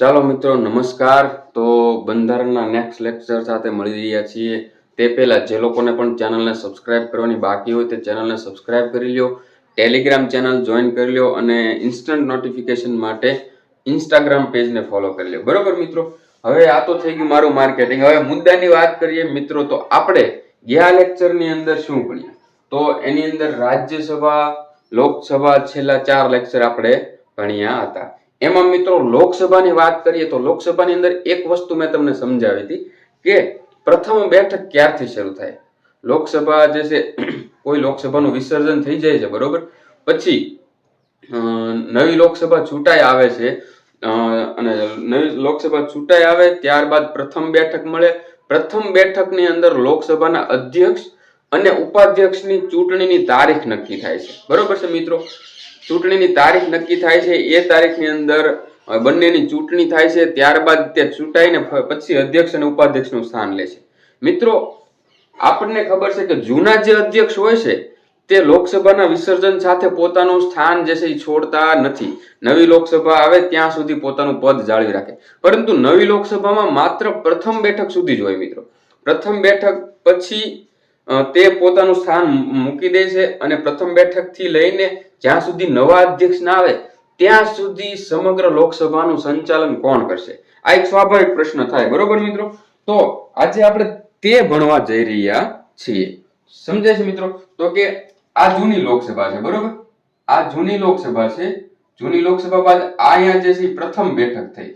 ચાલો મિત્રો, નમસ્કાર. તો બંધારણના નેક્સ્ટ લેક્ચર સાથે મળી રહ્યા છીએ. તે પહેલા જે લોકોને પણ ચેનલને સબસ્ક્રાઇબ કરવાની બાકી હોય તે ચેનલને સબસ્ક્રાઇબ કરી લ્યો ટેલિગ્રામ ચેનલ જોઈન કરી લ્યો અને ઇન્સ્ટન્ટ નોટિફિકેશન માટે ઇન્સ્ટાગ્રામ પેજને ફોલો કરી લ્યો. બરોબર મિત્રો? હવે આ તો થઈ ગયું મારું માર્કેટિંગ હવે મુદ્દાની વાત કરીએ મિત્રો, તો આપણે ગયા લેક્ચરની અંદર શું ભણ્યા? તો એની અંદર રાજ્યસભા, લોકસભા છેલ્લા ચાર લેક્ચર આપણે ભણ્યા હતા. એમાં મિત્રો લોકસભાની વાત કરીએ તો લોકસભાની અંદર એક વસ્તુ મેં તમને સમજાવી હતી કે પ્રથમ બેઠક ક્યારથી શરૂ થાય? લોકસભા જે છે, કોઈ લોકસભાનું વિસર્જન થઈ જાય છે, બરોબર? પછી નવી લોકસભા ચૂંટાઈ આવે છે અને નવી લોકસભા ચૂંટાઈ આવે ત્યારબાદ પ્રથમ બેઠક મળે. પ્રથમ બેઠકની અંદર લોકસભાના અધ્યક્ષ અને ઉપાધ્યક્ષની ચૂંટણીની તારીખ નક્કી થાય છે. બરોબર છે મિત્રો? ચૂંટણીની તારીખ નક્કી થાય છે, એ તારીખની અંદર બંનેની ચૂંટણી થાય છે, ત્યારબાદ તે ચૂંટાઈને પછી અધ્યક્ષ અને ઉપાધ્યક્ષનું સ્થાન લે છે. મિત્રો, આપણને ખબર છે કે જૂના જે અધ્યક્ષ હોય છે, તે લોકસભાના વિસર્જન સાથે પોતાનું સ્થાન જે છે એ છોડતા નથી. નવી લોકસભા આવે ત્યાં સુધી પોતાનું પદ જાળવી રાખે. પરંતુ નવી લોકસભામાં માત્ર પ્રથમ બેઠક સુધી જ હોય મિત્રો. પ્રથમ બેઠક પછી તે પોતાનું સ્થાન મૂકી દે છે અને પ્રથમ બેઠકથી લઈને જ્યાં સુધી નવા અધ્યક્ષ ના આવે, ત્યાં સુધી સમગ્ર લોકસભાનું સંચાલન કોણ કરશે? આ એક સ્વાભાવિક પ્રશ્ન થાય, બરોબર મિત્રો? તો આજે આપણે તે ભણવા જઈ રહ્યા છીએ. સમજાય છે મિત્રો? તો કે આ જૂની લોકસભા છે, બરોબર? આ જૂની લોકસભા છે, જૂની લોકસભા બાદ આ અહીંયા જે છે પ્રથમ બેઠક થઈ.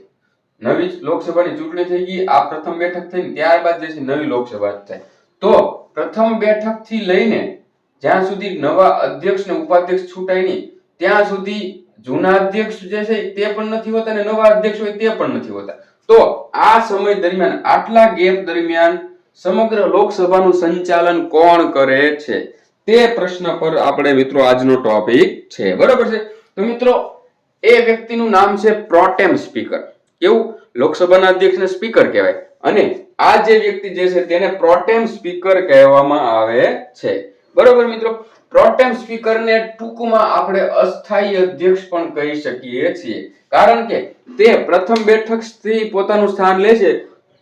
નવી લોકસભાની ચૂંટણી થઈ ગઈ, આ પ્રથમ બેઠક થઈ ત્યારબાદ જે છે નવી લોકસભા થાય. તો પ્રથમ બેઠકથી લઈને જ્યાં સુધી નવા અધ્યક્ષ ને ઉપાધ્યક્ષ છૂટાય નહીં, ત્યાં સુધી જૂના અધ્યક્ષ જે છે તે પણ નથી હોતા અને નવા અધ્યક્ષ હોય તે પણ નથી હોતા. તો આ સમય દરમિયાન, આટલા ગેપ દરમિયાન સમગ્ર લોકસભાનું સંચાલન કોણ કરે છે? તે પ્રશ્ન પર આપણે મિત્રો આજનો ટોપિક છે. બરોબર છે? તો મિત્રો, એ વ્યક્તિનું નામ છે પ્રોટેમ સ્પીકર. કેવું? લોકસભાના અધ્યક્ષને સ્પીકર કહેવાય. અને આ જે વ્યક્તિ જે છે તેને પ્રોટેમ સ્પીકર કહેવામાં આવે છે. બરોબર મિત્રો? પ્રોટેમ સ્પીકરને ટૂંકમાં આપણે અસ્થાયી અધ્યક્ષ પણ કહી શકીએ છીએ. કારણ કે તે પ્રથમ બેઠકથી પોતાનું સ્થાન લે છે.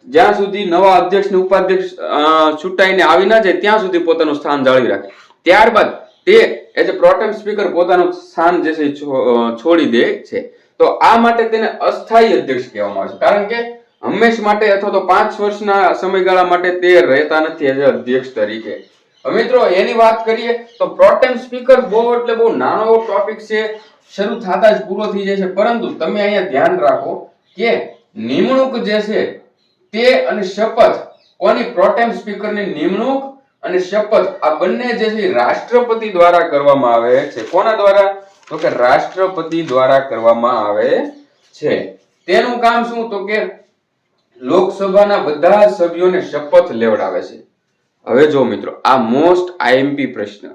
જ્યાં સુધી નવા અધ્યક્ષ ને ઉપાધ્યક્ષ છૂટાઈને આવી ના જાય, ત્યાં સુધી પોતાનું સ્થાન જાળવી રાખે. ત્યારબાદ તે એઝ પ્રોટેમ સ્પીકર પોતાનું સ્થાન જે છે છોડી દે છે. તો આ માટે તેને અસ્થાયી અધ્યક્ષ કહેવામાં આવે છે. કારણ કે હંમેશ માટે અથવા તો પાંચ વર્ષના સમયગાળા માટે તે રહેતા નથી એઝ અધ્યક્ષ તરીકે. મિત્રો, એની વાત કરીએ તો પ્રોટેમ સ્પીકર બહુ એટલે બહુ નાનો એવો ટોપિક છે. શરૂ થતા જ પૂરો થઈ જાય છે. પરંતુ તમે અહીંયા ધ્યાન રાખો કે નિમણૂક જે છે તે અને શપથ કોની પ્રોટેમ સ્પીકરની નિમણૂક અને શપથ આ બંને જે છે રાષ્ટ્રપતિ દ્વારા કરવામાં આવે છે. કોના દ્વારા? તો કે રાષ્ટ્રપતિ દ્વારા કરવામાં આવે છે. તેનું કામ શું? તો કે લોકસભાના બધા સભ્યોને શપથ લેવડાવે છે. હવે જો મિત્રો, આ મોસ્ટ આઈએમપી પ્રશ્ન.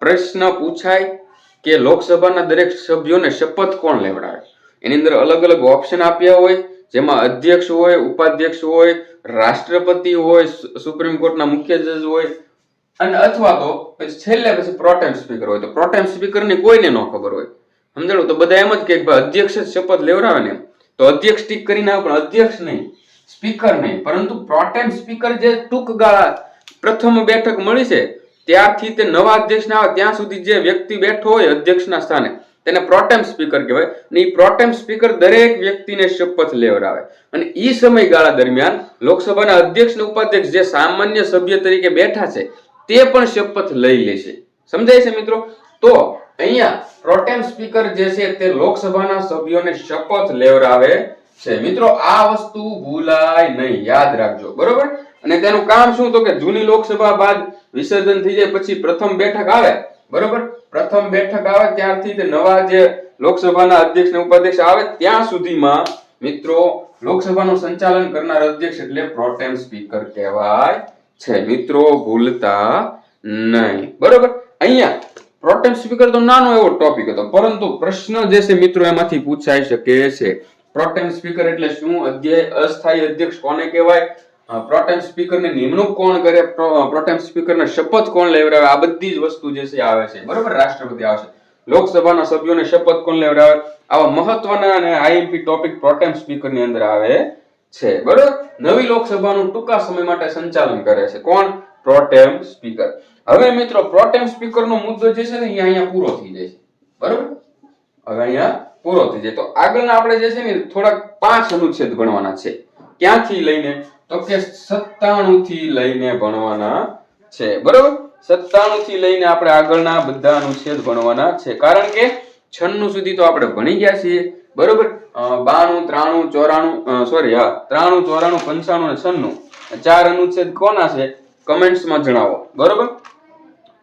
પ્રશ્ન પૂછાય કે લોકસભાના દરેક સભ્યોને શપથ કોણ લેવડાવે? એની અંદર અલગ અલગ ઓપ્શન આપ્યા હોય, જેમાં અધ્યક્ષ હોય, ઉપાધ્યક્ષ હોય, રાષ્ટ્રપતિ હોય સુપ્રીમ કોર્ટના મુખ્ય જજ હોય, અને અથવા તો છેલ્લે પછી પ્રોટેમ સ્પીકર હોય. તો પ્રોટેમ સ્પીકરની કોઈને ન ખબર હોય. સમજાણું? તો બધા એમ જ કે અધ્યક્ષ જ શપથ લેવડાવે ને તો અધ્યક્ષ ટીક કરીને પણ અધ્યક્ષ નહીં. સ્પીકર નહીં, પરંતુ પ્રોટેમ સ્પીકર જે ટૂંક ગાળા પ્રથમ બેઠક મળી છે, ત્યારથી તે નવા અધ્યક્ષ આવે, ત્યાં સુધી જે વ્યક્તિ બેઠો હોય અધ્યક્ષના સ્થાને, તેને પ્રોટેમ સ્પીકર કહેવાય. અને એ પ્રોટેમ સ્પીકર દરેક વ્યક્તિને શપથ લેવડાવે. અને એ સમયગાળા દરમિયાન લોકસભાના અધ્યક્ષ અને ઉપાધ્યક્ષ જે સામાન્ય સભ્ય તરીકે બેઠા છે, તે પણ શપથ લઈ લેશે સમજાય છે મિત્રો? તો અહીંયા પ્રોટેમ સ્પીકર જે છે તે લોકસભાના સભ્યોને શપથ લેવડાવે. છે. મિત્રો, આ વસ્તુ ભૂલાય નહીં. યાદ રાખજો. બરોબર? અને તેનું કામ શું? તો કે જૂની લોકસભા બાદ વિસર્જન થઈ જાય પછી પ્રથમ બેઠક આવે. બરોબર? પ્રથમ બેઠક આવે ત્યારથી તે નવા જે લોકસભાના અધ્યક્ષ ને ઉપાધ્યક્ષ આવે ત્યાં સુધીમાં, મિત્રો, લોકસભાનું સંચાલન કરનાર અધ્યક્ષ એટલે પ્રોટેમ સ્પીકર કહેવાય છે. મિત્રો, ભૂલતા નહીં. બરોબર? અહીંયા, પ્રોટેમ સ્પીકર તો નાનો એવો ટોપિક હતો, પરંતુ પ્રશ્ન જે છે મિત્રો એમાંથી પૂછાઈ શકે છે. પ્રોટેમ સ્પીકર એટલે શું? અધ્યાય, અસ્થાયી અધ્યક્ષ કોને કહેવાય? પ્રોટેમ સ્પીકરની નિમણૂક કોણ કરે? પ્રો- પ્રોટેમ સ્પીકરને શપથ કોણ લેવડાવે? આ બધી જ વસ્તુ જે છે આવે છે. બરોબર? રાષ્ટ્રપતિ આવશે લોકસભાના સભ્યોને શપથ કોણ લેવડાવે? આવા મહત્વના અને આઈએમપી ટોપિક પ્રોટેમ સ્પીકરની અંદર આવે છે. બરોબર? નવી લોકસભાનું ટૂંકા સમય માટે સંચાલન કરે છે. કોણ? પ્રોટેમ સ્પીકર હવે મિત્રો પ્રોટેમ સ્પીકરનો મુદ્દો જે છે ને અહીંયા અહીંયા પૂરો થઈ જાય છે. બરોબર? હવે અહીંયા પૂરો થઈ જાય. તો આગળના આપણે જે છે ને થોડાક પાંચ અનુચ્છેદ ભણવાના છે. ક્યાંથી લઈને? તો કે સત્તાણું થી લઈને ભણવાના છે. બરોબર? સત્તાણું થી લઈને આપણે આગળના બધા અનુચ્છેદ ભણવાના છે. કારણ કે છન્નું સુધી તો આપણે ભણી ગયા છીએ. બરોબર? બાણું, ત્રાણું, ચોરાણું સોરી હા, ત્રાણું, ચોરાણું, પંચાણું અને છન્નું. ચાર અનુચ્છેદ કોના છે? કમેન્ટ્સમાં જણાવો. બરોબર?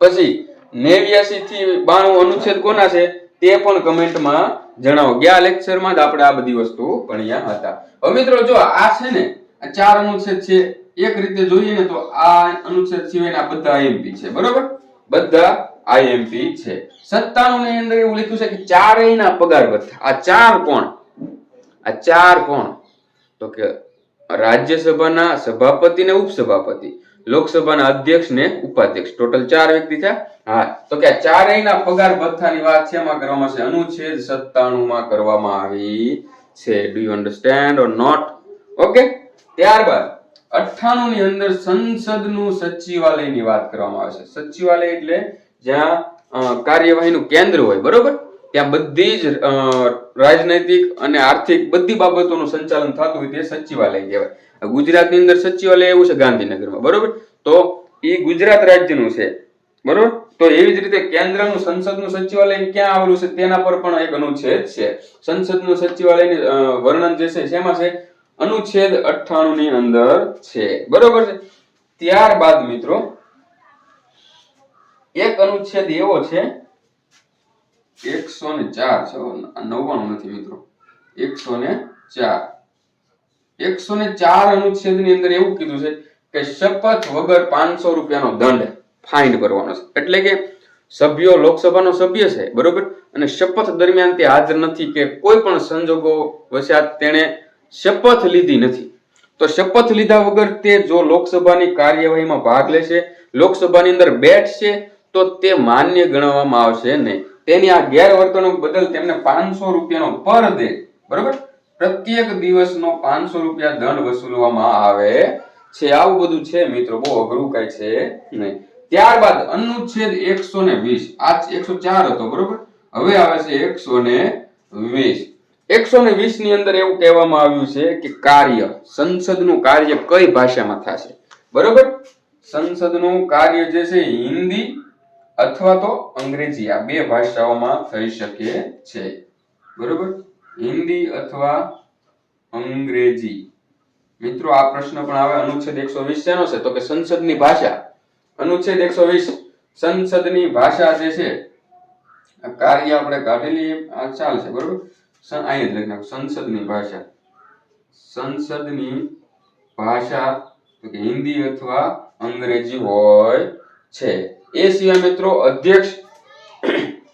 પછી નેવ્યાસી થી બાણું અનુચ્છેદ કોના છે? તે પણ કમેન્ટમાં જણાવો, ગયા લેક્ચરમાં જ આપણે આ બધી વસ્તુ ભણ્યા હતા. હવે મિત્રો, જો આ છે ને, આ ચાર અનુચ્છેદ છે, એક રીતે જોઈએ ને તો આ અનુચ્છેદ સિવાયના બધા આઈએમપી છે, બરોબર? બધા આઈએમપી છે. સત્તાણું ની અંદર એવું લખ્યું છે કે ચારેયના પગાર ભથ્થા આ ચાર કોણ? આ ચાર કોણ? તો કે રાજ્યસભાના સભાપતિ ને ઉપસભાપતિ. લોકસભાના અધ્યક્ષ ને ઉપાધ્યક્ષ. ટોટલ ચાર વ્યક્તિ થયા હા, તો કે ચારેયના પગાર ભથ્થાની વાત છે, એમાં કરવામાં છે અનુચ્છેદ 97 માં કરવામાં આવી છે. Do you understand or not okay ત્યારબાદ 98 ની અંદર સંસદનું સચિવાલયની વાત કરવામાં આવે છે. સચિવાલય એટલે જ્યાં કાર્યવાહીનું કેન્દ્ર હોય, બરોબર? ત્યાં બધી જ રાજનૈતિક અને આર્થિક બધી બાબતોનું સંચાલન થતું હોય તે સચિવાલય કહેવાય. ગુજરાતની અંદર સચિવાલય એવું છે ગાંધીનગરમાં બરોબર? તો એ ગુજરાત રાજ્યનું છે બરોબર? તો એવી જ રીતે કેન્દ્રનું સંસદનું સચિવાલય ક્યાં આવેલું છે તેના પર પણ એક અનુચ્છેદ છે. સંસદનું સચિવાલયની અ, વર્ણન જે છે શેમાં છે? અનુચ્છેદ 98 ની અંદર છે બરોબર છે? ત્યારબાદ મિત્રો એક અનુચ્છેદ એવો છે એકસો ને ચાર. નવ્વાણું નથી મિત્રો. એકસો ને ચાર. એકસો ને ચાર અનુચ્છેદની અંદર એવું કીધું છે કે શપથ વગર પાંચસો રૂપિયાનો દંડ ફાઇન કરવાનો છે. એટલે કે સભ્યો લોકસભાનો સભ્ય છે, બરોબર? અને શપથ દરમિયાન તે હાજર નથી કે કોઈ પણ સંજોગો વસાત તેણે શપથ લીધી નથી. તો શપથ લીધા વગર તે જો લોકસભાની કાર્યવાહીમાં ભાગ લેશે, લોકસભાની અંદર બેઠશે, તો તે માન્ય ગણવામાં આવશે નહીં. તેની આ ગેરવર્તણૂક બદલ તેમને પાંચસો રૂપિયાનો પર દે. બરોબર? પ્રત્યેક દિવસનો પાંચસો રૂપિયા દંડ વસૂલવામાં આવે છે. આવું બધું છે મિત્રો, બહુ અઘરું કઈ છે નહીં. ત્યારબાદ અનુચ્છેદ એકસો ને વીસ. આ એકસો ચાર હતો, બરોબર? હવે આવે છે એકસો ને વીસ. એકસો ને વીસની અંદર એવું કહેવામાં આવ્યું છે કે કાર્ય, સંસદનું કાર્ય કઈ ભાષામાં થશે? બરોબર? સંસદનું કાર્ય જે છે હિન્દી અથવા તો અંગ્રેજી આ બે ભાષાઓમાં થઈ શકે છે. બરોબર? હિન્દી અથવા અંગ્રેજી. મિત્રો, આ પ્રશ્ન પણ આવે અનુચ્છેદ એકસો વીસ શેનો છે? તો કે સંસદની ભાષા. અનુચ્છેદ એકસો વીસ સંસદની ભાષા જે છે કાર્ય આપણે કાઢેલી આ ચાલશે બરોબર? અહીં જ લખી નાખો. સંસદની ભાષા. સંસદની ભાષા તો કે હિન્દી અથવા અંગ્રેજી હોય છે. એ સિવાય મિત્રો અધ્યક્ષ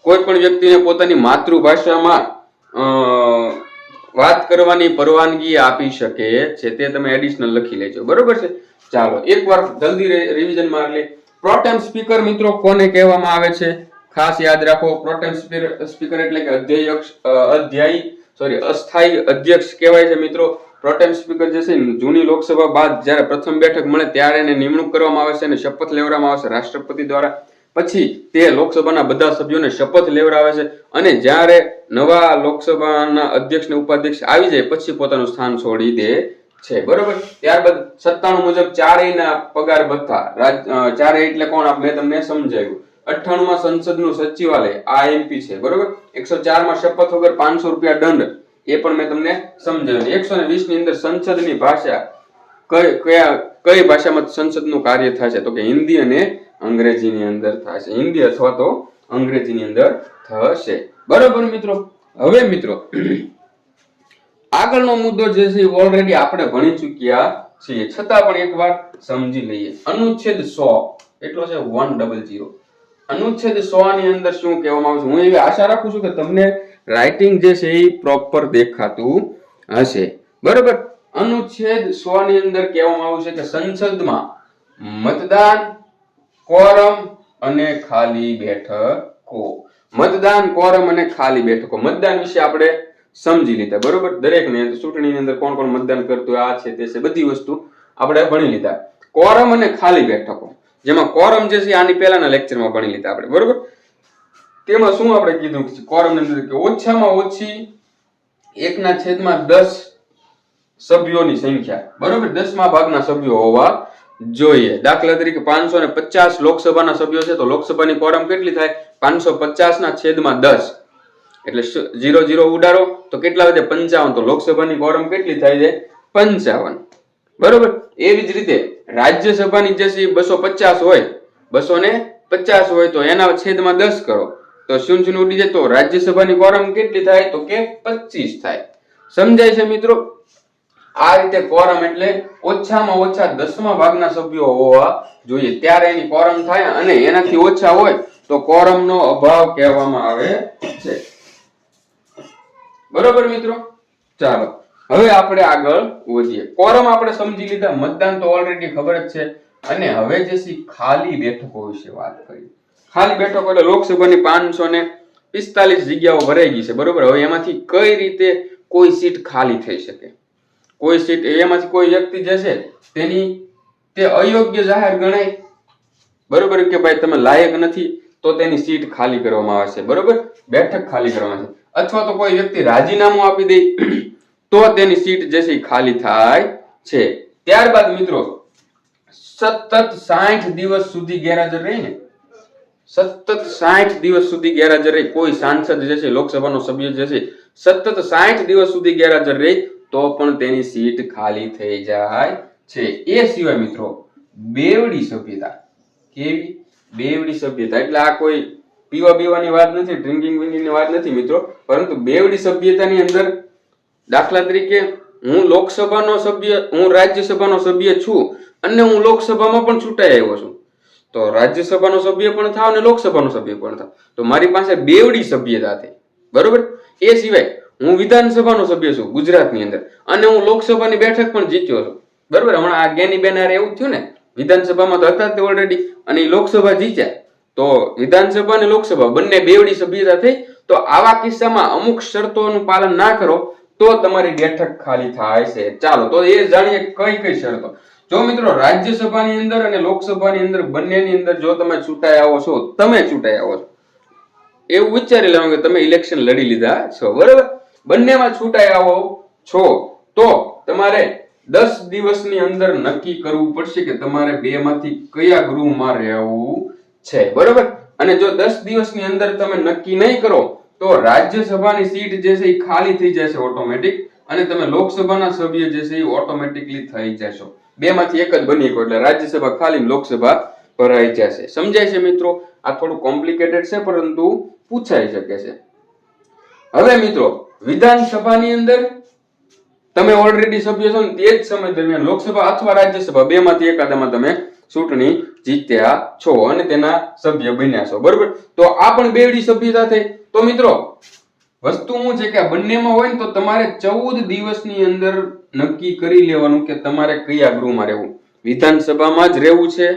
કોઈ પણ વ્યક્તિને પોતાની માતૃભાષામાં વાત કરવાની પરવાનગી આપી શકે છે તે તમે એડિશનલ લખી લેજો. બરોબર છે? ચાલો, એકવાર જલ્દી રિવિઝન માર લે. પ્રોટેમ સ્પીકર મિત્રો કોને કહેવામાં આવે છે? ખાસ યાદ રાખો પ્રોટેમ સ્પીકર એટલે કે અધ્યક્ષ અધ્યાયી સોરી અસ્થાયી અધ્યક્ષ કહેવાય છે મિત્રો. પ્રોટેમ સ્પીકર જે છે જૂની લોકસભા બાદ જ્યારે પ્રથમ બેઠક મળે ત્યારે એને નિમણૂક કરવામાં આવે છે અને શપથ લેવડાવવામાં આવે છે રાષ્ટ્રપતિ દ્વારા. પછી તે લોકસભાના બધા સભ્યોને શપથ લેવડાવે છે અને જ્યારે નવા લોકસભાના અધ્યક્ષ ને ઉપાધ્યક્ષ આવી જાય, પછી પોતાનું સ્થાન છોડી દે છે. બરોબર? ત્યારબાદ સત્તાણું મુજબ ચારેયના પગાર ભથ્થા. ચારેય એટલે કોણ? મેં તમને સમજાવ્યું. અઠ્ઠાણું માં સંસદનું સચિવાલય, આ એમપી છે. બરોબર? એકસો ચારમાં શપથ વગર પાંચસો રૂપિયા દંડ. એ પણ મેં તમને સમજાવ્યું. એકસો ને વીસની અંદર સંસદની ભાષા કઈ, કયા, કઈ ભાષામાં સંસદનું કાર્ય થશે? તો કે હિન્દી અને અંગ્રેજીની અંદર થશે. હિન્દી અથવા તો અંગ્રેજીની અંદર થશે. બરોબર મિત્રો? હવે મિત્રો, આગળનો મુદ્દો જે છે ઓલરેડી આપણે ભણી ચૂક્યા છીએ. છતાં પણ એકવાર સમજી લઈએ. અનુચ્છેદ સો, એટલો છે? વન ડબલ જીરો અનુચ્છેદ સો ની અંદર શું કહેવામાં આવે છે? હું એવી આશા રાખું છું કે તમને રાઇટિંગ જે છે એ પ્રોપર દેખાતું હશે. બરોબર? અનુચ્છેદ સો ની અંદર કહેવામાં આવ્યું છે કે સંસદમાં મતદાન કોરમ અને ખાલી બેઠકો. મતદાન કોરમ અને ખાલી બેઠકો. મતદાન વિશે આપણે સમજી લીધા. બરોબર? દરેક ને ચૂંટણીની અંદર કોણ કોણ મતદાન કરતું આ છે તે છે, બધી વસ્તુ આપણે ભણી લીધા. કોરમ અને ખાલી બેઠકો. જેમાં કોરમ જે છે આની પહેલાના લેક્ચરમાં ભણી લીધા આપણે. બરોબર? તેમાં શું આપણે કીધું કોરમ અંદર કે ઓછામાં ઓછી એકના છેદમાં દસ સભ્યોની સંખ્યા. બરોબર? દસમા ભાગના સભ્યો હોવા જોઈએ. દાખલા તરીકે પાંચસો ને પચાસ લોકસભાના સભ્યો છે તો લોકસભાની કોરમ કેટલી થાય? પાંચસો પચાસ ના છેદમાં દસ. એટલે જીરો જીરો ઉડાડો તો કેટલા વધે? પંચાવન. તો લોકસભાની કોરમ કેટલી થાય છે? પંચાવન. બરોબર? એવી જ રીતે રાજ્યસભાની જે છે બસો પચાસ હોય, બસો ને પચાસ હોય તો એના છેદમાં દસ કરો. તો શૂન્ય શૂન્ય ઉડી જાય? તો રાજ્યસભાની કોરમ કેટલી થાય? તો કે પચીસ થાય. સમજાય છે મિત્રો? આ રીતે કોરમ એટલે ઓછામાં ઓછા દસમા ભાગના સભ્યો હોવા જોઈએ. ત્યારે એની કોરમ થાય અને એનાથી ઓછા હોય તો કોરમનો અભાવ કહેવામાં આવે છે. બરોબર મિત્રો? ચાલો. હવે આપણે આગળ વધીએ. કોરમ આપણે સમજી લીધા. મતદાન તો ઓલરેડી ખબર જ છે. અને હવે જે ખાલી બેઠકો વિશે વાત કરીએ. ખાલી બેઠકો એટલે લોકસભાની પાંચસો ને પિસ્તાલીસ જગ્યાઓ ભરાઈ ગઈ છે, બરોબર? હવે એમાંથી કઈ રીતે કોઈ સીટ ખાલી થઈ શકે? કોઈ સીટ એમાંથી કોઈ વ્યક્તિ જે છે, તેની તે અયોગ્ય જાહેર ગણાય? બરોબર કે ભાઈ તમે લાયક નથી, તો તેની સીટ ખાલી કરવામાં આવે છે બરોબર? બેઠક ખાલી કરવામાં આવે છે અથવા તો કોઈ વ્યક્તિ રાજીનામું આપી દે, તો તેની સીટ જે છે ખાલી થાય છે. ત્યારબાદ મિત્રો, સતત સાઠ દિવસ સુધી ગેરહાજર રહીને સતત સાઠ દિવસ સુધી ગેરહાજર રહી. કોઈ સાંસદ જે છે, લોકસભાનો સભ્ય જે છે, સતત સાઠ દિવસ સુધી ગેરહાજર રહી, તો પણ તેની સીટ ખાલી થઈ જાય છે. એ સિવાય મિત્રો, બેવડી સભ્યતા કેવી? બેવડી સભ્યતા. એટલે આ કોઈ પીવા પીવાની વાત નથી ડ્રિંકિંગ વિંકિંગની વાત નથી મિત્રો, પરંતુ બેવડી સભ્યતાની અંદર દાખલા તરીકે હું લોકસભાનો સભ્ય, હું રાજ્યસભાનો સભ્ય છું, અને હું લોકસભામાં પણ છૂટાઈ આવ્યો છું. તો રાજ્યસભાનો સભ્ય પણ થાવ અને લોકસભાનો સભ્ય પણ થાવ. તો મારી પાસે બેવડી સભ્યતા થઈ બરોબર? એ સિવાય હું વિધાનસભાનો સભ્ય છું ગુજરાતની અંદર. અને હું લોકસભાની બેઠક પણ જીત્યો છું. બરોબર? હમણાં આ જ્ઞાની બેનારે એવું થયું ને, વિધાનસભામાં તો હતા તે ઓલરેડી અને લોકસભા જીત્યા. તો વિધાનસભા અને લોકસભા બંને બેવડી સભ્યતા થઈ. તો આવા કિસ્સામાં અમુક શરતોનું પાલન ના કરો, તો તમારી બેઠક ખાલી થાય છે. ચાલો, તો એ જાણીએ કઈ કઈ શરતો. જો મિત્રો રાજ્યસભાની અંદર અને લોકસભાની અંદર બંનેની અંદર જો તમે ચૂંટાઈ આવો છો, તમે ચૂંટાઈ આવો છો. એવું વિચારી લેવાનું કે તમે ઇલેક્શન લડી લીધા છો, બરાબર? બંનેમાં છૂટાઈ આવો છો, તો તમારે દસ દિવસની અંદર નક્કી કરવું પડશે કે તમારે બે માંથી કયા ગૃહમાં રહેવું છે, બરોબર? અને જો દસ દિવસની અંદર તમે નક્કી નહીં કરો, તો રાજ્યસભાની સીટ જે છે એ ખાલી થઈ જશે ઓટોમેટિક અને તમે લોકસભાના સભ્ય જે છે એ ઓટોમેટિકલી થઈ જશો. બે માંથી એક જ બની ગયો એટલે રાજ્યસભા ખાલી લોકસભા ભરાઈ જશે. સમજાય છે મિત્રો? આ થોડું કોમ્પ્લિકેટેડ છે, પરંતુ પૂછાઈ શકે છે. હવે મિત્રો, વિધાનસભાની અંદર તમે ઓલરેડી સભ્ય છો ને તે જ સમય દરમિયાન લોકસભા અથવા રાજ્યસભા બેમાંથી એકાદામાં તમે ચૂંટણી જીત્યા છો અને તેના સભ્ય બન્યા છો. બરોબર? તો આ પણ બેવડી સભ્યતા થઈ તો મિત્રો વસ્તુ શું છે કે આ બંનેમાં હોય ને તો તમારે ચૌદ દિવસની અંદર નક્કી કરી લેવાનું કે તમારે કયા ગૃહમાં રહેવું. વિધાનસભામાં જ રહેવું છે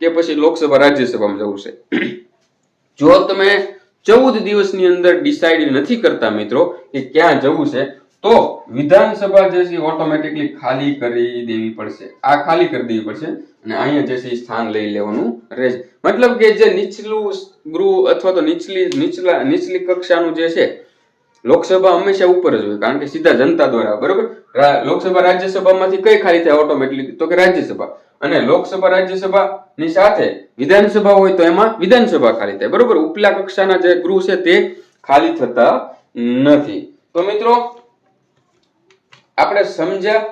કે પછી લોકસભા, રાજ્યસભામાં જવું છે? જો તમે ચૌદ દિવસની અંદર ડિસાઇડ નથી કરતા મિત્રો કે ક્યાં જવું છે, તો વિધાનસભા જે છે ઓટોમેટિકલી ખાલી કરી દેવી પડશે. આ ખાલી કરી દેવી પડશે અને અહીંયા જે છે સ્થાન લઈ લેવાનું રહેશે. મતલબ કે જે નીચલું ગૃહ અથવા તો નીચલી, નીચલા, નીચલી કક્ષાનું જે છે લોકસભા હંમેશા ઉપર જ હોય, કારણ કે સીધા જનતા દ્વારા, બરોબર? લોકસભા રાજ્યસભામાંથી કઈ ખાલી થાય ઓટોમેટિકલી તો કે રાજ્યસભા. અને લોકસભા રાજ્યસભા ની સાથે વિધાનસભા હોય તો એમાં વિધાનસભા ખાલી થાય, બરોબર? ઉપલા કક્ષાના જે ગૃહ છે તે ખાલી થતા નથી. તો મિત્રો, આપણે સમજ્યા,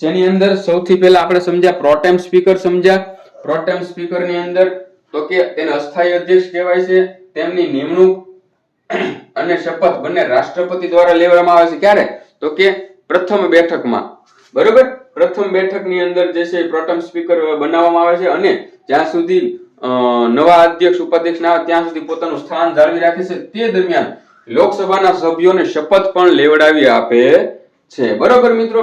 જેની અંદર સૌથી પહેલા આપણે સમજ્યા પ્રોટેમ સ્પીકર સમજ્યા. પ્રોટેમ સ્પીકરની અંદર, તો કે તેને અસ્થાયી અધ્યક્ષ કહેવાય છે, તેમની નિમણૂક અને શપથ બંને રાષ્ટ્રપતિ દ્વારા લેવામાં આવે છે. ક્યારે? તો કે પ્રથમ બેઠકમાં. બરોબર? પ્રથમ બેઠકની અંદર જે છે પ્રથમ સ્પીકર બનાવવામાં આવે છે અને જ્યાં સુધી નવા અધ્યક્ષ, ઉપાધ્યક્ષ ના આવે ત્યાં સુધી પોતાનું સ્થાન જાળવી રાખે છે. તે દરમિયાન લોકસભાના સભ્યોને શપથ પણ લેવડાવી આપે છે. બરોબર મિત્રો?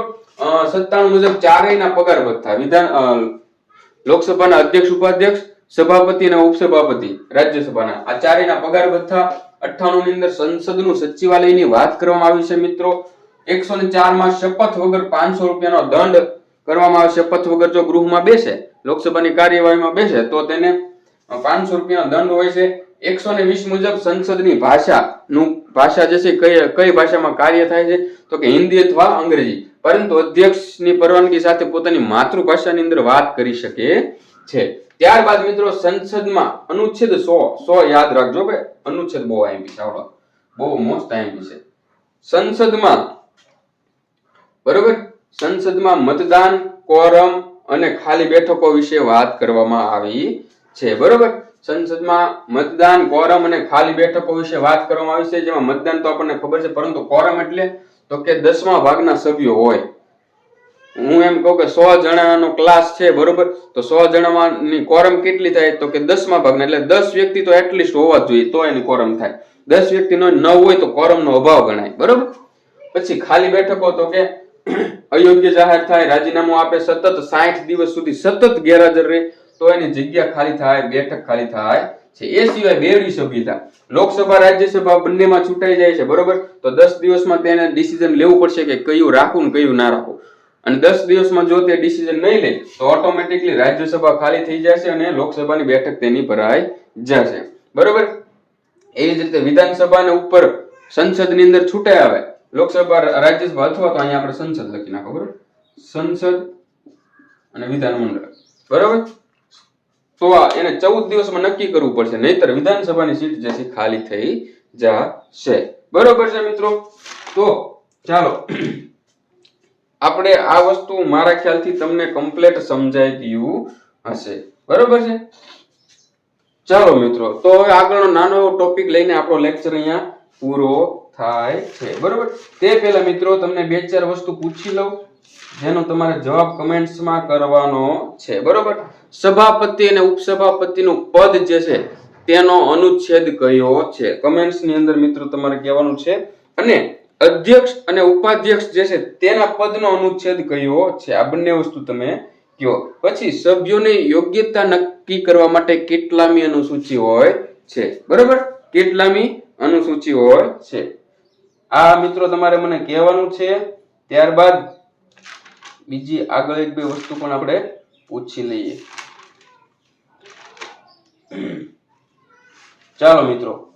સત્તાણું મુજબ ચારેયના પગાર વધતા. વિધાન લોકસભાના અધ્યક્ષ, ઉપાધ્યક્ષ સભાપતિ અને ઉપસભાપતિ, રાજ્યસભાના આ ચારેયના પગાર ભથ્થા અઠ્ઠાણું ની અંદર સંસદનું સચિવાલયની વાત કરવામાં આવી છે મિત્રો. એકસો ને ચારમાં શપથ વગર પાંચસો રૂપિયાનો દંડ કરવામાં આવે શપથ વગર જો ગૃહમાં બેસે, લોકસભાની કાર્યવાહીમાં બેસે, તો તેને પાંચસો રૂપિયાનો દંડ હોય છે. એકસો ને વીસ મુજબ સંસદની ભાષાનું ભાષા જે છે, કઈ કઈ ભાષામાં કાર્ય થાય છે? તો કે હિન્દી અથવા અંગ્રેજી. પરંતુ અધ્યક્ષની પરવાનગી સાથે પોતાની માતૃભાષાની અંદર વાત કરી શકે છે. ત્યારબાદ મિત્રો સંસદમાં અનુચ્છેદ સો સો યાદ રાખજો ભાઈ. અનુચ્છેદ બહુ આઈએમપી છે આવડો. બહુ મોસ્ટ આઈએમપી છે સંસદમાં, બરોબર? સંસદમાં મતદાન કોરમ અને ખાલી બેઠકો વિશે વાત કરવામાં આવી છે, બરોબર? સંસદમાં મતદાન કોરમ અને ખાલી બેઠકો વિશે વાત કરવામાં આવી છે. જેમાં મતદાન તો આપણને ખબર છે, પરંતુ કોરમ એટલે તો કે દસમા ભાગના સભ્યો હોય. હું એમ કહું કે સો જણાનો ક્લાસ છે, બરોબર? તો સો જણાની કોરમ કેટલી થાય? તો કે દસમા ભાગના, એટલે દસ વ્યક્તિ તો એટલીસ્ટ હોવા જોઈએ તો એની કોરમ થાય. દસ વ્યક્તિનો ન હોય તો કોરમનો અભાવ ગણાય, બરોબર? પછી ખાલી બેઠકો તો કે અયોગ્ય જાહેર થાય, રાજીનામું આપે, સતત સાઠ દિવસ સુધી સતત ગેરહાજર રહે, તો એની જગ્યા ખાલી થાય, બેઠક ખાલી થાય છે. એ સિવાય બેવડી સભ્યતા લોકસભા, રાજ્યસભા બંનેમાં છૂટાઈ જાય છે, બરોબર? તો દસ દિવસમાં તેને ડિસિઝન લેવું પડશે કે કયું રાખવું ને કયું ના રાખવું અને દસ દિવસમાં જો તે ડિસિઝન નહીં લે, તો ઓટોમેટિકલી રાજ્યસભા ખાલી થઈ જશે અને લોકસભાની બેઠક તેની ભરાઈ જશે. બરોબર? એવી જ રીતે વિધાનસભાને ઉપર સંસદની અંદર છૂટાઈ આવે, લોકસભા, રાજ્યસભા અથવા તો અહીંયા આપણે સંસદ લખી નાખો, બરોબર? સંસદ અને વિધાનમંડળ. બરોબર? તો આ એને ચૌદ દિવસમાં નક્કી કરવું પડશે, નહીતર વિધાનસભાની સીટ જે છે ખાલી થઈ જશે. બરોબર છે મિત્રો? તો ચાલો. આપણે આ વસ્તુ મારા ખ્યાલથી તમને કમ્પ્લીટ સમજાઈ ગયું હશે. બરોબર છે? ચાલો મિત્રો, તો હવે આગળનો નાનો ટોપિક લઈને આપણો લેક્ચર અહીંયા પૂરો થાય છે. બરોબર? તે પહેલા મિત્રો, તમને બે ચાર વસ્તુ પૂછી લઉં, જેનો તમારે જવાબ કમેન્ટ્સમાં કરવાનો છે. બરોબર? સભાપતિ અને ઉપસભાપતિનું પદ જે છે, તેનો અનુચ્છેદ કયો છે? કમેન્ટ્સની અંદર મિત્રો, તમારે કહેવાનું છે. અને અધ્યક્ષ અને ઉપાધ્યક્ષ જે છે તેના પદનો અનુચ્છેદ કયો છે? આ બંને વસ્તુ તમે કયો. પછી સભ્યોની યોગ્યતા નક્કી કરવા માટે કેટલામી અનુસૂચિ હોય છે. બરોબર? કેટલામી અનુસૂચિ હોય છે. આ મિત્રો તમારે મને કહેવાનું છે. ત્યારબાદ બીજી આગળ એક બે વસ્તુ પણ આપણે પૂછી લઈએ. ચાલો મિત્રો.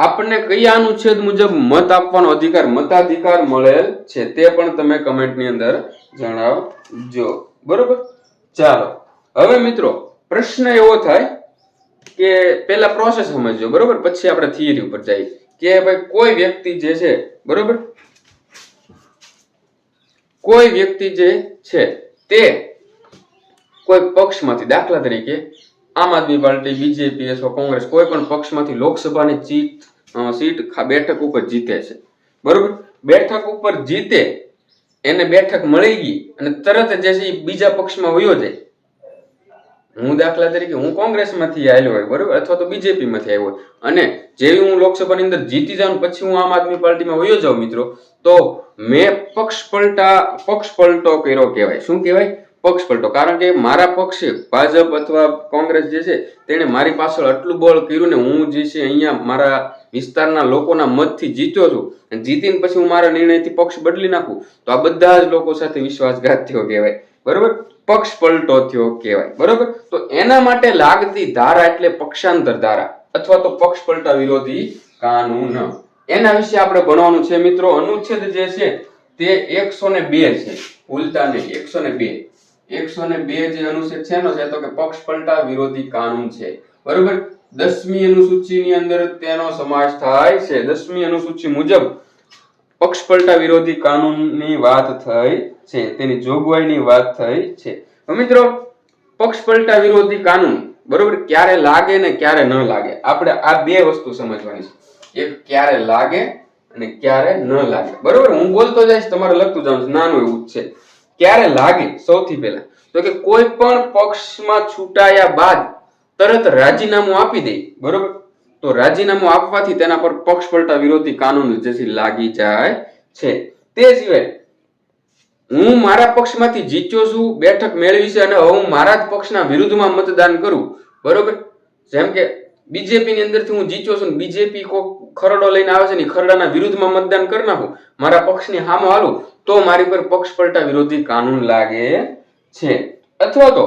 આપણને કયા અનુચ્છેદ મુજબ મત આપવાનો અધિકાર મતાધિકાર મળેલ છે તે પણ તમે કમેન્ટની અંદર જણાવજો. બરોબર? ચાલો. હવે મિત્રો પ્રશ્ન એવો થાય કે પેલા પ્રોસેસ સમજજો બરોબર? પછી આપણે થિયરી ઉપર જઈએ. કે ભાઈ કોઈ વ્યક્તિ જે છે બરોબર? કોઈ વ્યક્તિ જે છે તે કોઈ પક્ષમાંથી દાખલા તરીકે આમ આદમી પાર્ટી બીજેપી અથવા કોંગ્રેસ કોઈ પણ પક્ષમાંથી લોકસભાની અ, સીટ બેઠક ઉપર જીતે છે. બરોબર? બેઠક ઉપર જીતે, એને બેઠક મળી ગઈ અને તરત જે છે બીજા પક્ષમાં વયો જાય. હું દાખલા તરીકે, હું કોંગ્રેસમાંથી આવ્યો હોય, બરોબર? અથવા તો બીજેપી માંથી આવ્યો હોય. અને જેવી હું લોકસભાની અંદર જીતી જાઉં પછી હું આમ આદમી પાર્ટીમાં વયો જાઉં મિત્રો, તો મેં પક્ષ પલટા, પક્ષ પલટો કર્યો કહેવાય. શું કહેવાય? પક્ષ પલટો. કારણ કે મારા પક્ષે ભાજપ અથવા કોંગ્રેસ જે છે, તેણે મારી પાછળ આટલું બળ કર્યું ને હું જે છે અહીંયા મારા વિસ્તારના લોકોના મતથી જીત્યો છું જીતીને પછી હું મારા નિર્ણયથી પક્ષ બદલી નાખું, તો આ બધા જ લોકો સાથે વિશ્વાસઘાત થયો કહેવાય. બરોબર? પક્ષ પલટો થયો કહેવાય. બરોબર? તો એના માટે લાગતી ધારા એટલે પક્ષાંતર ધારા, અથવા તો પક્ષ પલટા વિરોધી કાનૂન. એના વિશે આપણે ભણવાનું છે મિત્રો. અનુચ્છેદ જે છે, તે એકસો ને બે છે. ભૂલતા નહીં, એકસો ને બે. એકસો ને બે જે અનુચ્છેદ છે એનો છે, તો કે પક્ષ પલટા વિરોધી કાનૂન છે. બરોબર? દસમી અનુસૂચિની અંદર તેનો સમાવેશ થાય છે. દસમી અનુસૂચિ મુજબ પક્ષપલટા વિરોધી કાનૂનની વાત થઈ છે. તેની જોગવાઈની વાત થઈ છે. મિત્રો પક્ષપલટા વિરોધી કાનૂન, બરોબર? ક્યારે લાગે ને ક્યારે ન લાગે? આપણે આ બે વસ્તુ સમજવાની છે. એક, ક્યારે લાગે અને ક્યારે ન લાગે. બરોબર? હું બોલતો જઈશ, તમારે લખતું જાઉં. નાનું એવું જ છે. ક્યારે લાગે સૌથી પહેલા? તો કે કોઈ પણ પક્ષમાં છૂટાયા બાદ તરત રાજીનામું આપી દે, બરોબર? તો રાજીનામું આપવાથી તેના પર પક્ષ પલટા વિરોધી કાનૂન જે લાગી જાય છે. તે સિવાય હું મારા પક્ષમાંથી જીત્યો છું, બેઠક મેળવી છે અને હું મારા જ પક્ષના વિરુદ્ધમાં મતદાન કરું, બરોબર? જેમ કે બીજેપી ની અંદરથી હું જીત્યો છું બીજેપી કોક ખરડો લઈને આવે છે ને ખરડાના વિરુદ્ધમાં મતદાન કરી નાખું. મારા પક્ષની હામો હાલું. તો મારી પર પક્ષ પલટા વિરોધી કાનૂન લાગે છે. અથવા તો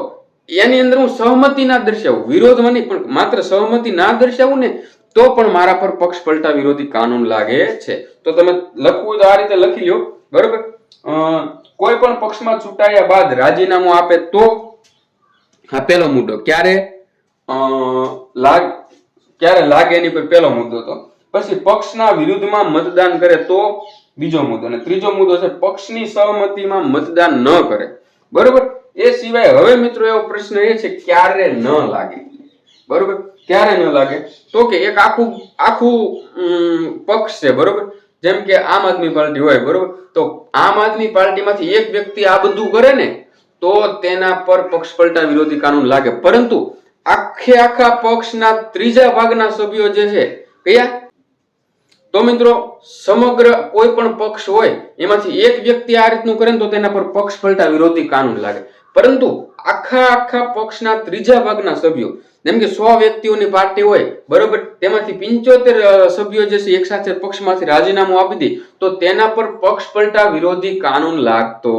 એની અંદર હું સહમતિ ના દર્શાવું વિરોધમાં નહીં પણ માત્ર સહમતિ ના દર્શાવું ને, તો પણ મારા પર પક્ષ પલટા વિરોધી કાનૂન લાગે છે. તો તમે લખવું તો આ રીતે લખી લો બરોબર? કોઈ પણ પક્ષમાં ચૂંટાયા બાદ રાજીનામું આપે તો આ પેલો મુદ્દો, ક્યારે? લાગ, ક્યારે લાગે એની પર પેલો મુદ્દો તો. પછી પક્ષના વિરુદ્ધમાં મતદાન કરે તો બીજો મુદ્દો અને ત્રીજો મુદ્દો છે, પક્ષની સહમતિમાં મતદાન ન કરે. બરોબર? એ સિવાય હવે મિત્રો એવો પ્રશ્ન એ છે, ક્યારે ન લાગે? બરોબર? ક્યારે ન લાગે? તો કે એક આખું આખું પક્ષ છે, બરોબર? જેમ કે આમ આદમી પાર્ટી હોય, બરોબર? તો આમ આદમી પાર્ટીમાંથી એક વ્યક્તિ આ બધું કરે ને, તો તેના પર પક્ષ પલટા વિરોધી કાનૂન લાગે. પરંતુ આખે આખા પક્ષના ત્રીજા ભાગના સભ્યો જે છે, કયા? તો મિત્રો, સમગ્ર કોઈ પણ પક્ષ હોય, એમાંથી એક વ્યક્તિ આ રીતનું કરે તો તેના પર પક્ષ પલટા વિરોધી કાનૂન લાગે. પરંતુ આખા આખા પક્ષના ત્રીજા ભાગના સભ્યો, જેમ કે સો વ્યક્તિઓની પાર્ટી હોય, બરોબર, તેમાંથી પિંચોતેર સભ્યો જે છે એક સાથે પક્ષમાંથી રાજીનામું આપી દે, તો તેના પર પક્ષ પલટા વિરોધી કાનૂન લાગતો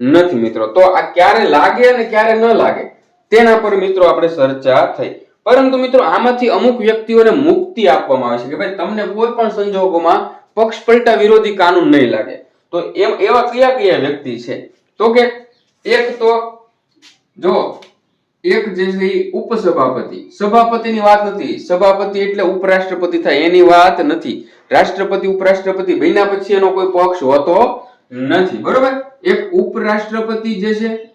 નથી મિત્રો. તો આ ક્યારે લાગે અને ક્યારે ન લાગે, તેના પર મિત્રો આપણે ચર્ચા થઈ. પરંતુ મિત્રો, આમાંથી અમુક વ્યક્તિઓને મુક્તિ આપવામાં આવે છે કે ભાઈ, તમને કોઈ પણ સંજોગોમાં પક્ષ પલટા વિરોધી કાનૂન નહીં લાગે. તો એમ, એવા કયા કયા વ્યક્તિ છે? તો કે એક તો, જો, એક જે છે એ ઉપસભાપતિ. સભાપતિની વાત નથી. સભાપતિ એટલે ઉપરાષ્ટ્રપતિ થાય, એની વાત નથી. રાષ્ટ્રપતિ, ઉપરાષ્ટ્રપતિ બન્યા પછી એનો કોઈ પક્ષ હોતો નથી. બરોબર? એક ઉપરાષ્ટ્રપતિ જે છે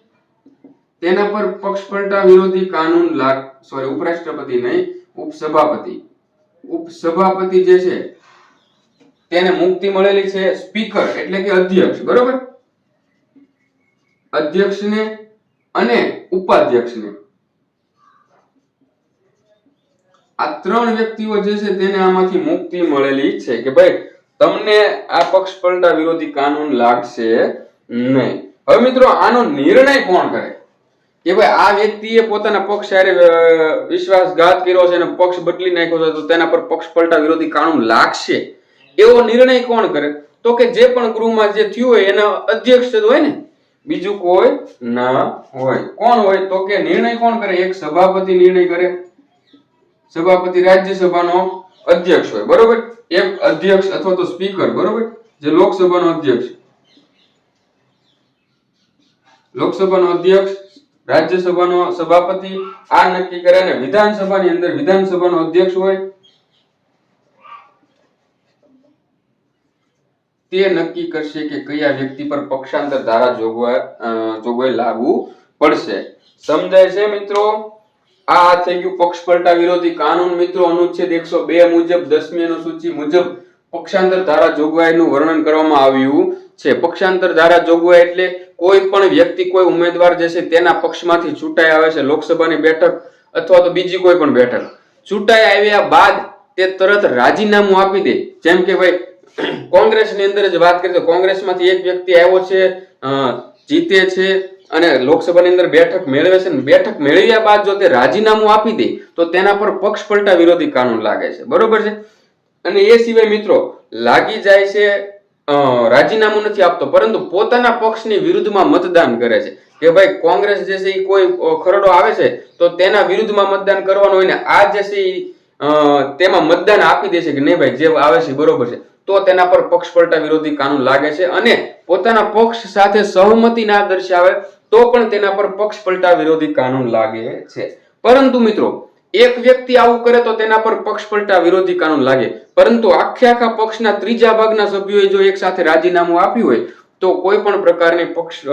તેના પર પક્ષપલટા વિરોધી કાનૂન લાગ સોરી ઉપરાષ્ટ્રપતિ નહીં, ઉપસભાપતિ. ઉપસભાપતિ જે છે, તેને મુક્તિ મળેલી છે સ્પીકર, એટલે કે અધ્યક્ષ, બરોબર? અધ્યક્ષને અને ઉપાધ્યક્ષને. આ ત્રણ વ્યક્તિઓ જે છે, તેને આમાંથી મુક્તિ મળેલી છે કે ભાઈ, તમને આ પક્ષ વિરોધી કાનૂન લાગશે નહીં. હવે મિત્રો, આનો નિર્ણય કોણ કરે? કે ભાઈ આ વ્યક્તિએ પોતાના પક્ષ હારે વિશ્વાસઘાત કર્યો છે અને પક્ષ બદલી નાખ્યો છે, તો તેના પર પક્ષ પલટા વિરોધી કાનૂન લાગશે? એવો નિર્ણય કોણ કરે? તો કે જે પણ ગૃહમાં જે થયું હોય, એના અધ્યક્ષ જ હોય ને? બીજું કોઈ ના હોય. કોણ હોય? તો કે નિર્ણય કોણ કરે? એક સભાપતિ નિર્ણય કરે. સભાપતિ રાજ્યસભાનો અધ્યક્ષ હોય, બરોબર? એક અધ્યક્ષ અથવા તો સ્પીકર, બરોબર? જે લોકસભાનો અધ્યક્ષ. લોકસભાનો અધ્યક્ષ રાજ્યસભાનો સભાપતિ આ નક્કી કરે અને વિધાનસભાની અંદર વિધાનસભાનો અધ્યક્ષ હોય, તે નક્કી કરશે કે કયા વ્યક્તિ પર પક્ષાંતર ધારા જોગવાઈ જોગવાઈ લાગુ પડશે. સમજાય છે મિત્રો? આ થઈ ગયું પક્ષ પલટા વિરોધી કાનૂન. મિત્રો, અનુચ્છેદ એકસો બે મુજબ દસમી અનુસૂચિ મુજબ પક્ષાંતર ધારા જોગવાઈનું વર્ણન કરવામાં આવ્યું. છે. પક્ષાંતર ધારા જોગવાઈ એટલે કોઈ પણ વ્યક્તિ, કોઈ ઉમેદવાર જે છે તેના પક્ષમાંથી ચૂંટાઈ આવે છે, લોકસભાની બેઠક અથવા તો બીજી કોઈ પણ બેઠક. ચૂંટાઈ આવ્યા બાદ તે તરત રાજીનામું આપી દે. જેમ કે ભાઈ, કોંગ્રેસની અંદર જ વાત કરીએ તો કોંગ્રેસમાંથી એક વ્યક્તિ આવ્યો છે જીતે છે અને લોકસભાની અંદર બેઠક મેળવે છે બેઠક મેળવ્યા બાદ જો તે રાજીનામું આપી દે, તો તેના પર પક્ષ પલટા વિરોધી કાનૂન લાગે છે. બરોબર છે? અને એ સિવાય મિત્રો, લાગી જાય છે રાજીનામું નથી આપતો, પરંતુ પોતાના પક્ષની વિરુદ્ધમાં મતદાન કરે છે. કે ભાઈ, કોંગ્રેસ જે છે એ કોઈ ખરડો આવે છે, તો તેના વિરુદ્ધમાં મતદાન કરવાનું હોય ને, આ જે છે તેમાં મતદાન આપી દે કે નહીં ભાઈ, જે આવે છે બરોબર છે. તો તેના પર પક્ષ પલટા વિરોધી કાનૂન લાગે છે અને પોતાના પક્ષ સાથે સહમતિ ના દર્શાવે, તો પણ તેના પર પક્ષ પલટા વિરોધી કાનૂન લાગે છે. પરંતુ મિત્રો એક વ્યક્તિ આવું કરે તો તેના પર પક્ષ પલટા વિરોધી કાનૂન લાગે. પરંતુ આખે આખા પક્ષના ત્રીજા ભાગના સભ્યોએ જો એક સાથે રાજીનામું આપ્યું હોય, તો કોઈ પણ પ્રકારની પક્ષ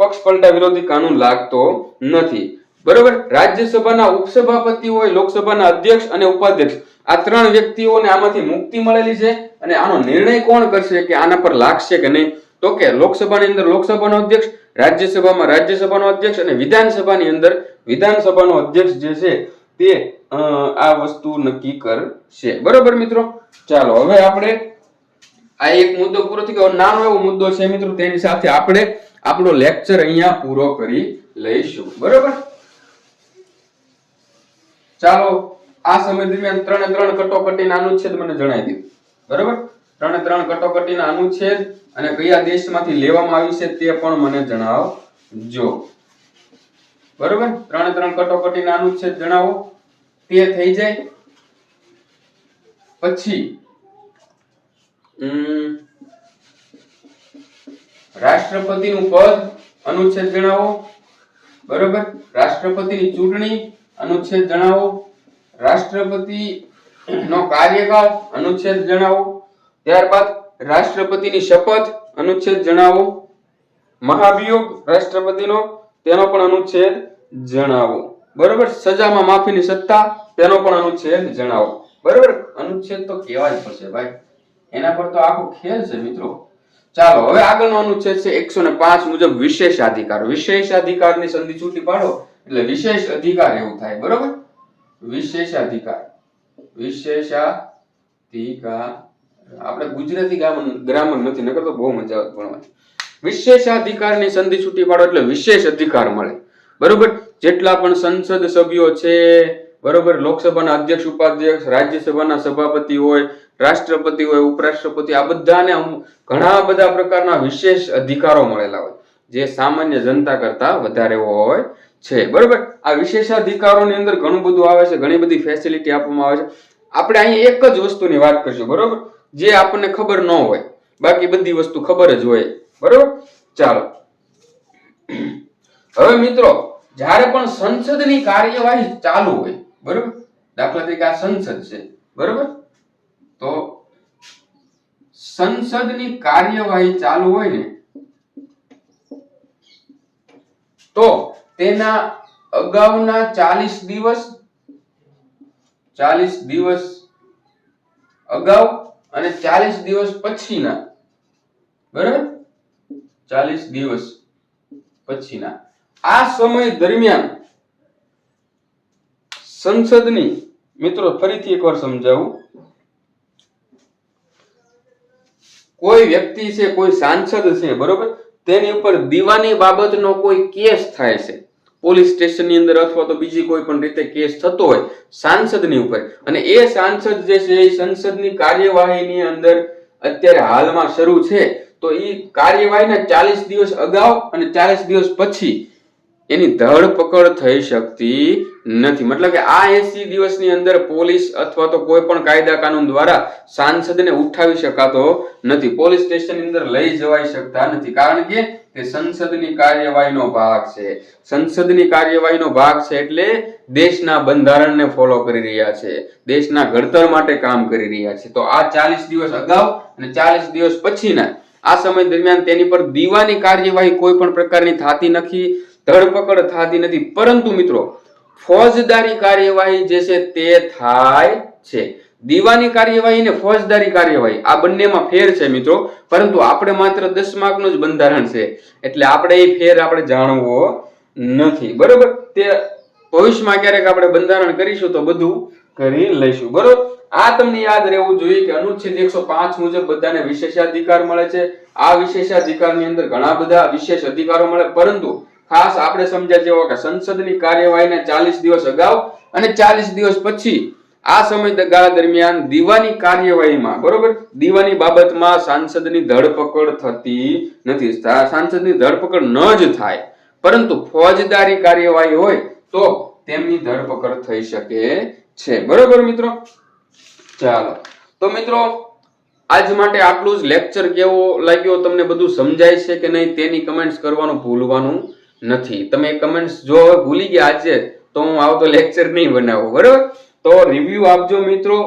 પક્ષ પલટા વિરોધી કાનૂન લાગતો નથી. બરોબર? રાજ્યસભાના ઉપસભાપતિ હોય, લોકસભાના અધ્યક્ષ અને ઉપાધ્યક્ષ, આ ત્રણ વ્યક્તિઓને આમાંથી મુક્તિ મળેલી છે અને આનો નિર્ણય કોણ કરશે કે આના પર લાગશે કે નહીં? તો કે લોકસભાની અંદર લોકસભાનો અધ્યક્ષ, રાજ્યસભામાં રાજ્યસભાનો અધ્યક્ષ અને વિધાનસભાની અંદર વિધાનસભાનો અધ્યક્ષ જે છે તે આ વસ્તુ નક્કી કરશે. બરોબર મિત્રો? ચાલો, હવે આપણે આ એક મુદ્દો પૂરો થઈ ગયો. નાનો એવો મુદ્દો છે મિત્રો, તેની સાથે આપણે આપણો લેક્ચર અહીંયા પૂરો કરી લઈશું. બરોબર? ચાલો, આ સમય દરમિયાન ત્રણે ત્રણ કટોકટીના અનુચ્છેદ મને જણાવી દીધું બરોબર? ત્રણે ત્રણ કટોકટીના અનુચ્છેદ અને કયા દેશમાંથી લેવામાં આવી છે તે પણ મને જણાવજો. બરોબર? ત્રણે ત્રણ કટોકટીના અનુચ્છેદ જણાવો. તે થઈ જાય. પછી રાષ્ટ્રપતિનું પદ અનુચ્છેદ જણાવો. બરોબર? રાષ્ટ્રપતિની ચૂંટણી અનુચ્છેદ જણાવો. રાષ્ટ્રપતિ નો કાર્યકાળ અનુચ્છેદ જણાવો. ત્યારબાદ રાષ્ટ્રપતિની શપથ અનુચ્છેદ જણાવો. મહાભિયોગ રાષ્ટ્રપતિનો તેનો પણ અનુચ્છેદ જણાવો. બરોબર? સજામાં માફીની સત્તા, તેનો પણ અનુચ્છેદ જણાવો. બરોબર? અનુચ્છેદ તો કહેવા જ પડશે ભાઈ. એના પર તો આખો ખેલ છે મિત્રો. ચાલો, હવે આગળનો અનુચ્છેદ છે એકસો ને પાંચ મુજબ વિશેષાધિકાર વિશેષાધિકારની સંધિ છૂટી પાડો એટલે વિશેષ અધિકાર એવું થાય. બરોબર? વિશેષાધિકાર વિશેષાધિકાર આપણે ગુજરાતી ગ્રામર નથી, નકર તો બહુ મજા આવે ભણવાની. વિશેષાધિકારની સંધિ છૂટી પાડો એટલે વિશેષ અધિકાર મળે. બરોબર? જેટલા પણ સંસદ સભ્યો છે, બરોબર? લોકસભાના અધ્યક્ષ, ઉપાધ્યક્ષ, રાજ્યસભાના સભાપતિ હોય, રાષ્ટ્રપતિ હોય, ઉપરાષ્ટ્રપતિ, આ બધાને ઘણા બધા પ્રકારના વિશેષ અધિકારો મળેલા હોય, જે સામાન્ય જનતા કરતા વધારે હોય છે. બરોબર? આ વિશેષાધિકારોની અંદર ઘણું બધું આવે છે, ઘણી બધી ફેસિલિટી આપવામાં આવે છે. આપણે અહીં એક જ વસ્તુની વાત કરશું, બરોબર? જે આપણને ખબર ન હોય, બાકી બધી વસ્તુ ખબર જ હોય. બરોબર? ચાલો. હવે મિત્રો, જ્યારે પણ સંસદની કાર્યવાહી ચાલુ હોય, બરોબર? દાખલા તરીકે આ સંસદ છે, બરોબર? તો સંસદની કાર્યવાહી ચાલુ હોય ને, તો તેના અગાઉના ચાલીસ દિવસ ચાલીસ દિવસ અગાઉ અને ચાલીસ દિવસ પછીના, બરાબર? ચાલીસ દિવસ પછીના. આ સમય દરમિયાન સંસદની, મિત્રો ફરીથી એકવાર સમજાવું. કોઈ વ્યક્તિ છે, કોઈ સાંસદ છે, બરોબર? તેની ઉપર દીવાની બાબતનો કોઈ કેસ થાય છે. પોલીસ સ્ટેશનની અંદર અથવા તો બીજી કોઈ પણ રીતે કેસ થતો હોય સાંસદની ઉપર. અને એ સાંસદ જે છે, એ સંસદની કાર્યવાહીની અંદર અત્યારે હાલમાં શરૂ છે. તો એ કાર્યવાહીના ચાલીસ દિવસ અગાઉ અને ચાલીસ દિવસ પછી એની ધરપકડ થઈ શકતી નથી. મતલબ કે આ એસી દિવસની અંદર પોલીસ અથવા તો કોઈ પણ કાયદા કાનૂન દ્વારા સાંસદને ઉઠાવી શકાતો નથી. પોલીસ સ્ટેશનની અંદર લઈ જવાઈ શકતા નથી. કારણ કે તે સંસદની કાર્યવાહીનો ભાગ છે. સંસદની કાર્યવાહીનો ભાગ છે એટલે દેશના બંધારણને ફોલો કરી રહ્યા છે. દેશના ઘડતર માટે કામ કરી રહ્યા છે. તો આ ચાલીસ દિવસ અગાઉ અને ચાલીસ દિવસ પછીના આ સમય દરમિયાન તેની પર દીવાની કાર્યવાહી કોઈ પણ પ્રકારની થતી નથી, ધરપકડ થતી નથી. પરંતુ મિત્રો, ફોજદારી કાર્યવાહી જે છે તે થાય છે. દીવાની કાર્યવાહી ને ફોજદારી કાર્યવાહી, આ બંનેમાં ફેર છે મિત્રો. પરંતુ આપણે માત્ર દસ માર્કનું જ બંધારણ છે. એટલે આપણે એ ફેર આપણે જાણવો નથી. બરોબર? તે ભવિષ્યમાં ક્યારેક આપણે બંધારણ કરીશું તો બધું કરી લઈશું. બરોબર? આ તમને યાદ રહેવું જોઈએ કે અનુચ્છેદ એકસો પાંચ મુજબ બધાને વિશેષાધિકાર મળે છે. આ વિશેષાધિકારની અંદર ઘણા બધા વિશેષ અધિકારો મળે, પરંતુ ખાસ આપણે સમજ્યા જેવો કે સંસદની કાર્યવાહીના ચાલીસ દિવસ અગાઉ અને ચાલીસ દિવસ પછી આ સમયગાળા દરમિયાન દીવાની કાર્યવાહીમાં, બરોબર? દીવાની બાબતમાં સાંસદની ધરપકડ થતી નથી. સાંસદની ધરપકડ ન જ થાય, પરંતુ ફોજદારી કાર્યવાહી હોય તો તેમની ધરપકડ થઈ શકે છે. બરોબર મિત્રો? ચાલો. તો મિત્રો, આજ માટે આટલું જ લેક્ચર કેવો લાગ્યો તમને બધું સમજાય છે કે નહીં તેની કમેન્ટ્સ કરવાનું ભૂલવાનું નથી. તમે કમેન્ટ્સ જો હવે ભૂલી ગયા આજે તો હું આવતો લેક્ચર નહીં બનાવું, બરોબર? તો રિવ્યુ આપજો મિત્રો.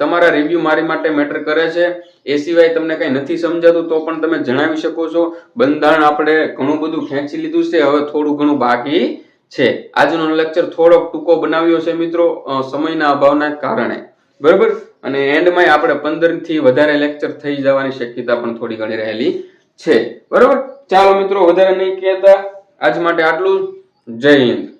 તમારા રિવ્યુ મારી માટે મેટર કરે છે. એ સિવાય તમને કંઈ નથી સમજાતું તો પણ તમે જણાવી શકો છો. બંધારણ આપણે ઘણું બધું ખેંચી લીધું છે, હવે થોડું ઘણું બાકી છે. આજનો લેક્ચર થોડોક ટૂંકો બનાવ્યો છે મિત્રો સમયના અભાવના કારણે. બરોબર? અને એન્ડમાં આપણે પંદરથી વધારે લેક્ચર થઈ જવાની શક્યતા પણ થોડી ઘણી રહેલી છે. બરોબર? ચાલો મિત્રો, વધારે નહીં કહેતા. આજ માટે આટલું. જય હિન્દ.